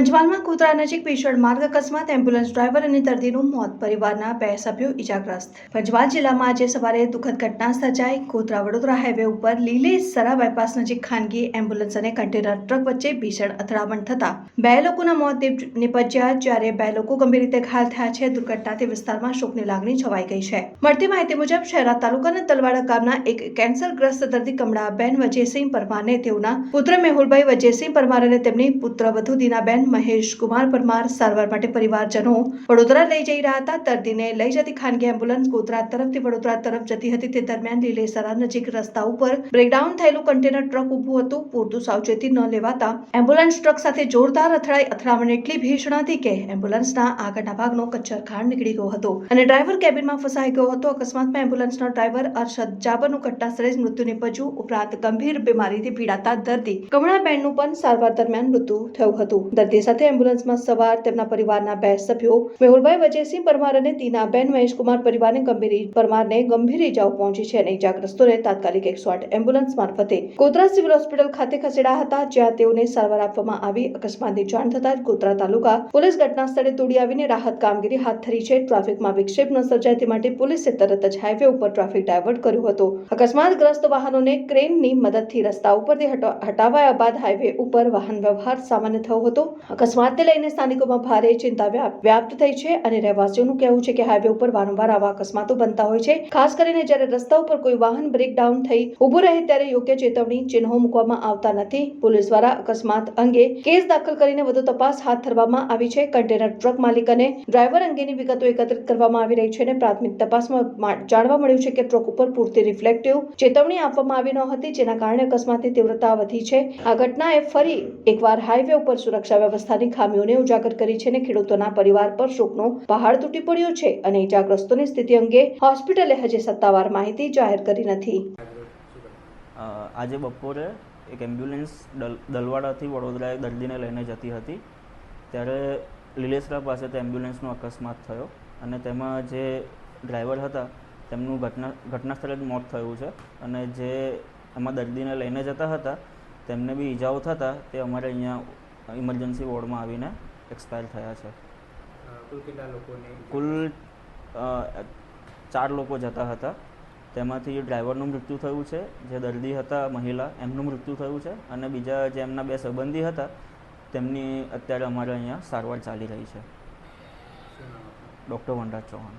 પંચમહાલમાં કૂતરા નજીક ભીષણ માર્ગ અકસ્માત, એમ્બ્યુલન્સ ડ્રાઈવર અને દર્દીનું મોત. પરિવારના બે સભ્યો ઇજાગ્રસ્ત પંચમહાલ જિલ્લામાં આજે સવારે દુઃખદ ઘટના સર્જાઈ. કૂતરા વડોદરા હાઈવે ઉપર લીલી સરા બાયપાસ નજીક ખાનગી એમ્બ્યુલન્સ અને કન્ટેનર ટ્રક વચ્ચે ભીષણ અથડામણ થતા બે લોકોના મોત નિપજ્યા જ્યારે બે લોકો ગંભીર રીતે ઘાયલ થયા છે. દુર્ઘટનાથી વિસ્તારમાં શોકની લાગણી છવાઈ ગઈ છે. મળતી માહિતી મુજબ શહેરા તાલુકાના તલવાડા ગામના એક કેન્સરગ્રસ્ત દર્દી કમળાબેન વજયસિંહ પરમારને તેઓના પુત્ર મેહુલભાઈ વજયસિંહ પરમાર અને તેમની પુત્ર વધુ દીનાબેન મહેશ કુમાર પરમાર સારવાર માટે પરિવારજનો વડોદરા લઈ જઈ રહ્યા હતા. દર્દીને લઈ જતી ખાનગી એમ્બ્યુલન્સ ગોધરા તરફથી વડોદરા તરફ જતી હતી. તે દરમિયાન લીલેસરા નજીક રસ્તા ઉપર બ્રેકડાઉન થયેલું કન્ટેનર ટ્રક ઊભું હતું. પૂરતું સાવચેતી ન લેવાતા એમ્બ્યુલન્સ ટ્રક સાથે જોરદાર અથડાઈ અથડામણ એટલી ભીષણ હતી કે એમ્બ્યુલન્સના આગળના ભાગનો કચ્છર ખાંડ નીકળી ગયો હતો અને ડ્રાઈવર કેબિનમાં ફસાઈ ગયો હતો. અકસ્માતમાં એમ્બ્યુલન્સનો ડ્રાઈવર અરશદ જાબરનું ઘટનાસ્થળે જ મૃત્યુ નિપજ્યું. ઉપરાંત ગંભીર બીમારીથી પીડાતા દર્દી કમળાબેનનું પણ સારવાર દરમિયાન મૃત્યુ થયું હતું. દર્દી સાથે એમ્બ્યુલન્સમાં સવાર તેમના પરિવારના બે સભ્યો, મેહુલભાઈ વજયસિંહ પરમાર અને તીનાબેન મહેશકુમાર પરિવારને ગંભીર પરમારને ગંભીર ઇજાઓ પહોંચી છે અને ઇજાગ્રસ્તોને તાત્કાલિક એકસો આઠ એમ્બ્યુલન્સ મારફતે. ગોધરા સિવિલ હોસ્પિટલ ખાતે ખસેડાયા હતા, જ્યાં તેઓને સારવાર આપવામાં આવી. અકસ્માતની જાણ થતાં ગોધરા તાલુકા પોલીસ ઘટના સ્થળે દોડી આવીને રાહત કામગીરી હાથ ધરી છે. ટ્રાફિકમાં વિક્ષેપ ન સર્જાય તે માટે પોલીસે તરત જ હાઈવે ઉપર ટ્રાફિક ડાયવર્ટ કર્યું હતું. અકસ્માતગ્રસ્ત વાહનોને ક્રેનની મદદથી રસ્તા ઉપરથી હટાવાયા બાદ હાઈવે ઉપર વાહન વ્યવહાર સામાન્ય થયો હતો. અકસ્માતને લઈને સ્થાનિકોમાં ભારે ચિંતા વ્યાપ્ત થઈ છે અને રહેવાસીઓનું કહેવું છે કે હાઈવે ઉપર વારંવાર આવા અકસ્માતો બનતા હોય છે. ખાસ કરીને જ્યારે રસ્તા ઉપર કોઈ વાહન બ્રેકડાઉન થઈ ઊભું રહે ત્યારે યોગ્ય ચેતવણી, ચિહ્નો મૂકવામાં આવતા નથી. પોલીસ દ્વારા અકસ્માત અંગે કેસ દાખલ કરીને વધુ તપાસ હાથ ધરવામાં આવી છે. કન્ટેનર ટ્રક માલિક અને ડ્રાઈવર અંગેની વિગતો એકત્રિત કરવામાં આવી રહી છે અને પ્રાથમિક તપાસમાં જાણવા મળ્યું છે કે ટ્રક ઉપર પૂરતી રિફ્લેક્ટિવ ચેતવણી આપવામાં આવી ન હતી, જેના કારણે અકસ્માતની તીવ્રતા વધી છે. આ ઘટનાએ ફરી એકવાર હાઈવે ઉપર સુરક્ષા વ્યવસ્થાની ખામીઓને ઉજાગર કરી છે અને ખેડૂતોના પરિવાર પર શોકનો પહાડ તૂટી પડ્યો છે અને ઇજાગ્રસ્તોની સ્થિતિ અંગે હોસ્પિટલે હજી સત્તાવાર માહિતી જાહેર કરી નથી. આજે બપોરે એક એમ્બ્યુલન્સ દલવાડાથી વડોદરા દર્દીને લઈને જતી હતી. ત્યારે લીલેસરા પાસે તે એમ્બ્યુલન્સનો અકસ્માત થયો અને તેમાં જે ડ્રાઈવર હતા, તેમનું ઘટના ઘટના સ્થળે જ મોત થયું છે અને જે એમાં દર્દીને લઈને જતા હતા, તેમને બી ઈજાઓ થતાં તે અમારે અહીંયા ઇમરજન્સી વોર્ડમાં આવીને એક્સપાયર થયા છે. કુલ કેટલા લોકોને કુલ ચાર લોકો જતા હતા. તેમાંથી ડ્રાઈવરનું મૃત્યુ થયું છે જે દર્દી હતા મહિલા એમનું મૃત્યુ થયું છે અને બીજા જે એમના બે સંબંધી હતા તેમની અત્યારે અમારે અહીંયા સારવાર ચાલી રહી છે? ડૉક્ટર વનરાજ ચૌહાણ.